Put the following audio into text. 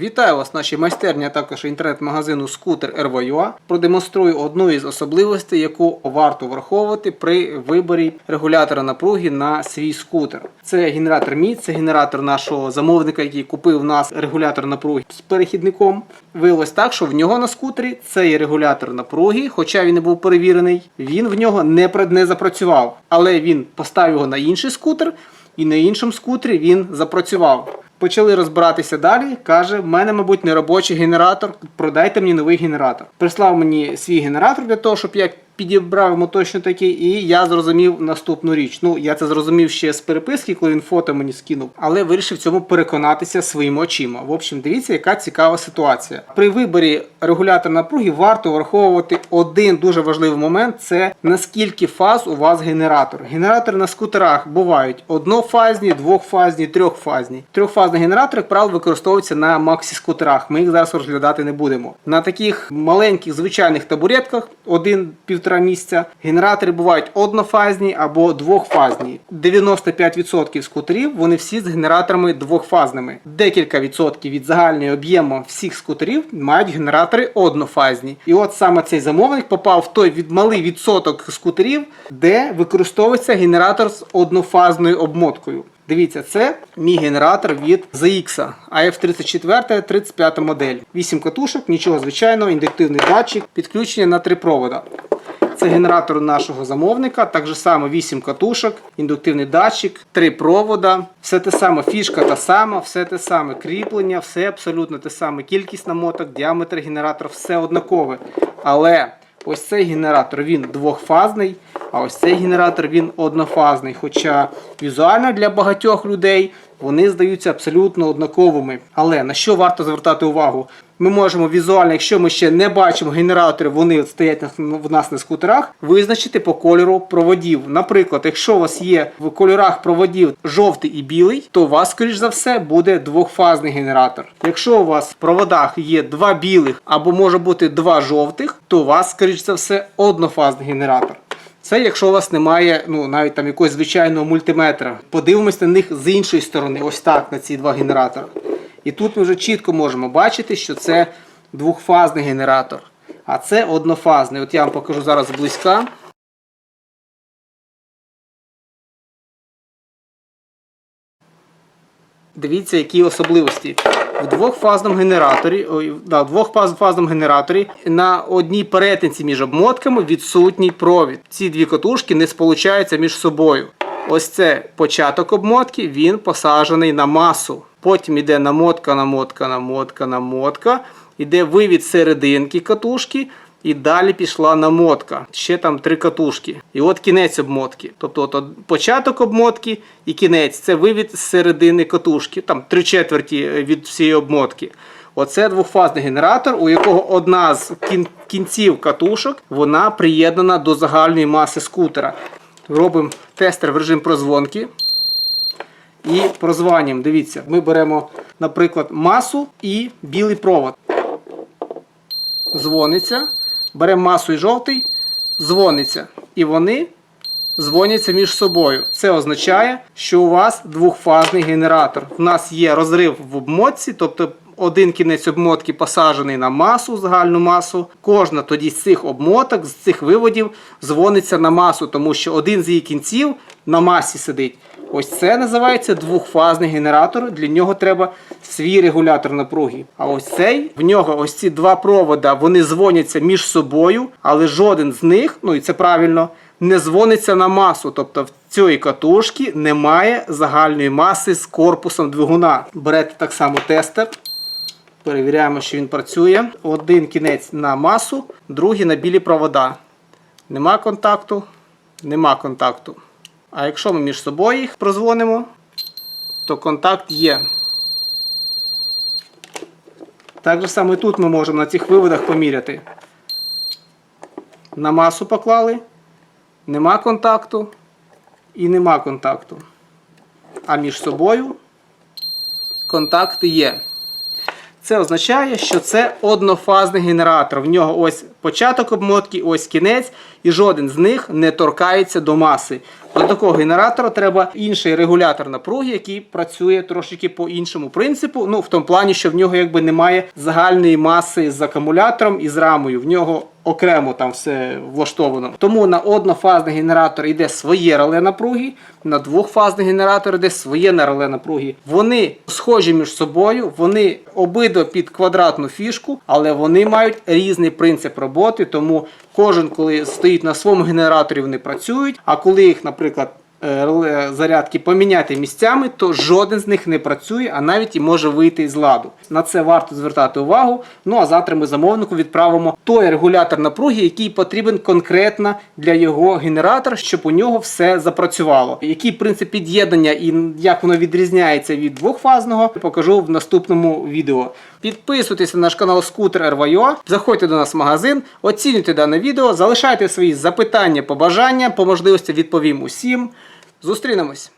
Вітаю вас, наші майстерні, а також інтернет-магазину Scooter RV.ua. Продемонструю одну із особливостей, яку варто враховувати при виборі регулятора напруги на свій скутер. Це генератор мій, це генератор нашого замовника, який купив в нас регулятор напруги з перехідником. Виявилось так, що в нього на скутері цей регулятор напруги, хоча він не був перевірений, він в нього не, не запрацював. Але він поставив його на інший скутер, і на іншому скутері він запрацював. Почали розбиратися далі. Каже, в мене, мабуть, не робочий генератор. Продайте мені новий генератор. Прислав мені свій генератор для того, щоб я підібрав йому точно такий, і я зрозумів наступну річ. Ну, я це зрозумів ще з переписки, коли він фото мені скинув, але вирішив цьому переконатися своїми очима. В общем, дивіться, яка цікава ситуація. При виборі регулятора напруги варто враховувати один дуже важливий момент: це наскільки фаз у вас генератор. Генератори на скутерах бувають однофазні, двохфазні, трьохфазні. Трьохфазний генератор, як правило, використовується на максі скутерах. Ми їх зараз розглядати не будемо. На таких маленьких звичайних табуретках один-півтора місця генератори бувають однофазні або двохфазні. 95% скутерів вони всі з генераторами двохфазними. Декілька відсотків від загального об'єму всіх скутерів мають генератори однофазні. І от саме цей замовник попав в той від малий відсоток скутерів, де використовується генератор з однофазною обмоткою. Дивіться, це мій генератор від ZX AF34 35 модель. 8 катушок, нічого звичайного, індуктивний датчик, підключення на три провода. Це генератор нашого замовника, так само 8 катушок, індуктивний датчик, 3 провода. Все те саме, фішка та сама, все те саме кріплення, все абсолютно те саме. Кількість намоток, діаметр генератора, все однакове. Але ось цей генератор він двохфазний, а ось цей генератор він однофазний. Хоча візуально для багатьох людей вони здаються абсолютно однаковими. Але на що варто звертати увагу? Ми можемо візуально, якщо ми ще не бачимо генератори, вони стоять в нас на скутерах, визначити по кольору проводів. Наприклад, якщо у вас є в кольорах проводів жовтий і білий, то у вас, скоріш за все, буде двохфазний генератор. Якщо у вас в проводах є два білих або може бути два жовтих, то у вас, скоріш за все, однофазний генератор. Це якщо у вас немає ну, навіть там якогось звичайного мультиметра. Подивимось на них з іншої сторони, ось так, на ці два генератори. І тут ми вже чітко можемо бачити, що це двохфазний генератор, а це однофазний. От я вам покажу зараз зблизька. Дивіться, які особливості. В двохфазному генераторі, ой, двохфазному генераторі на одній перетинці між обмотками відсутній провід. Ці дві катушки не сполучаються між собою. Ось це початок обмотки, він посаджений на масу. Потім йде намотка, намотка, намотка, намотка. Іде вивід серединки катушки. І далі пішла намотка. Ще там три катушки. І от кінець обмотки. Тобто от початок обмотки і кінець це вивід з середини катушки, там три четверті е, від всієї обмотки. Оце двохфазний генератор, у якого одна з кін- кінців катушок вона приєднана до загальної маси скутера. Робимо тестер в режим прозвонки. І прозванням, дивіться, ми беремо, наприклад, масу і білий провод дзвониться, беремо масу і жовтий, дзвониться. І вони дзвоняться між собою. Це означає, що у вас двохфазний генератор. У нас є розрив в обмотці, тобто один кінець обмотки посаджений на масу, загальну масу. Кожна тоді з цих обмоток, з цих виводів дзвониться на масу, тому що один з її кінців на масі сидить. Ось це називається двохфазний генератор. Для нього треба свій регулятор напруги. А ось цей в нього ось ці два провода вони дзвоняться між собою, але жоден з них, ну і це правильно, не дзвониться на масу. Тобто в цієї катушки немає загальної маси з корпусом двигуна. Берете так само тестер. Перевіряємо, що він працює. Один кінець на масу, другий на білі провода. Нема контакту, нема контакту. А якщо ми між собою їх прозвонимо, то контакт є. Так же саме тут ми можемо на цих виводах поміряти. На масу поклали, нема контакту і нема контакту. А між собою контакти є. Це означає, що це однофазний генератор. В нього ось початок обмотки, ось кінець, і жоден з них не торкається до маси. До такого генератора треба інший регулятор напруги, який працює трошки по іншому принципу. Ну, в тому плані, що в нього якби немає загальної маси з акумулятором і з рамою. В нього окремо там все влаштовано. Тому на однофазний генератор йде своє реле напруги, на двохфазний генератор йде своє на реле напруги. Вони схожі між собою, вони обидва під квадратну фішку, але вони мають різний принцип роботи. Тому кожен, коли стоїть на своєму генераторі, вони працюють. А коли їх, наприклад, зарядки поміняти місцями, то жоден з них не працює, а навіть і може вийти з ладу. На це варто звертати увагу. Ну а завтра ми замовнику відправимо той регулятор напруги, який потрібен конкретно для його генератора, щоб у нього все запрацювало. Який принцип під'єднання і як воно відрізняється від двохфазного, покажу в наступному відео. Підписуйтесь на наш канал Скутер RVUA, заходьте до нас в магазин, оцінюйте дане відео, залишайте свої запитання, побажання, по можливості відповім усім. Зустрінемось!